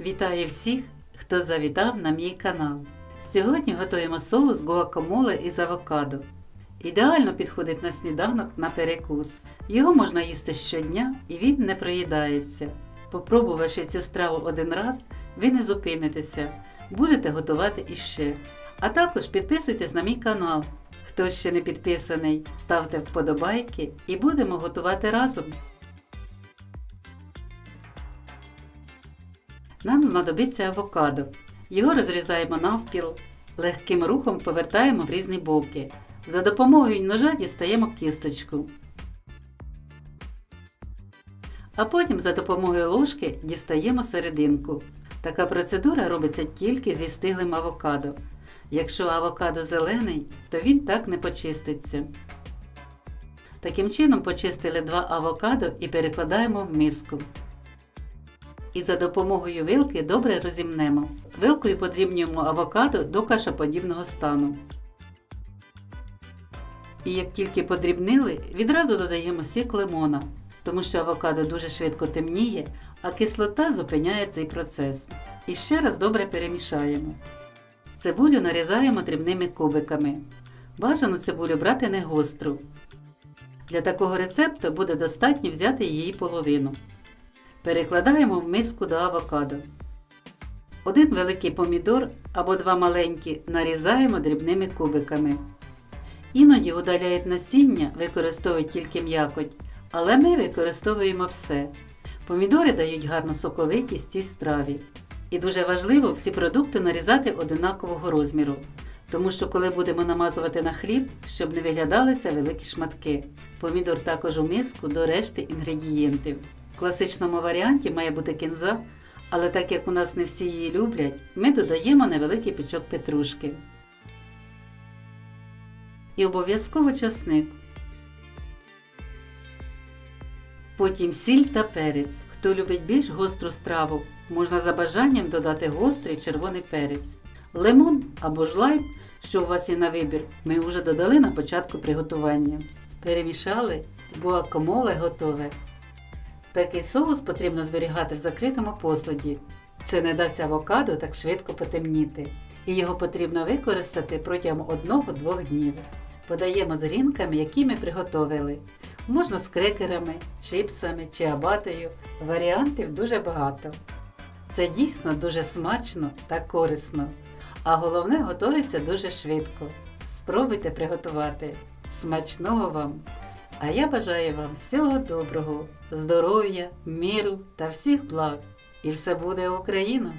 Вітаю всіх, хто завітав на мій канал. Сьогодні готуємо соус гуакамоле із авокадо. Ідеально підходить на сніданок на перекус. Його можна їсти щодня і він не проїдається. Попробувавши цю страву один раз, ви не зупинитеся, будете готувати іще. А також підписуйтесь на мій канал. Хто ще не підписаний, ставте вподобайки і будемо готувати разом. Нам знадобиться авокадо. Його розрізаємо навпіл, легким рухом повертаємо в різні боки. За допомогою ножа дістаємо кісточку. А потім за допомогою ложки дістаємо серединку. Така процедура робиться тільки зі стиглим авокадо. Якщо авокадо зелений, то він так не почиститься. Таким чином почистили два авокадо і перекладаємо в миску. І за допомогою вилки добре розімнемо. Вилкою подрібнюємо авокадо до кашаподібного стану. І як тільки подрібнили, відразу додаємо сік лимона, тому що авокадо дуже швидко темніє, а кислота зупиняє цей процес. І ще раз добре перемішаємо. Цибулю нарізаємо дрібними кубиками. Бажано цибулю брати не гостру. Для такого рецепту буде достатньо взяти її половину. Перекладаємо в миску до авокадо. Один великий помідор або два маленькі нарізаємо дрібними кубиками. Іноді удаляють насіння, використовують тільки м'якоть, але ми використовуємо все. Помідори дають гарну соковитість цій страві. І дуже важливо всі продукти нарізати одинакового розміру, тому що коли будемо намазувати на хліб, щоб не виглядалися великі шматки. Помідор також у миску до решти інгредієнтів. В класичному варіанті має бути кінза, але так як у нас не всі її люблять, ми додаємо невеликий пічок петрушки. І обов'язково часник. Потім сіль та перець. Хто любить більш гостру страву, можна за бажанням додати гострий червоний перець. Лимон або ж лайм, що у вас є на вибір, ми вже додали на початку приготування. Перемішали, гуакамоле готове. Такий соус потрібно зберігати в закритому посуді. Це не дасть авокадо так швидко потемніти. І його потрібно використати протягом 1-2 днів. Подаємо з грінками, які ми приготовили. Можна з крекерами, чипсами чи абатою. Варіантів дуже багато. Це дійсно дуже смачно та корисно. А головне готується дуже швидко. Спробуйте приготувати. Смачного вам! А я бажаю вам всього доброго, здоров'я, миру та всіх благ. І все буде Україна!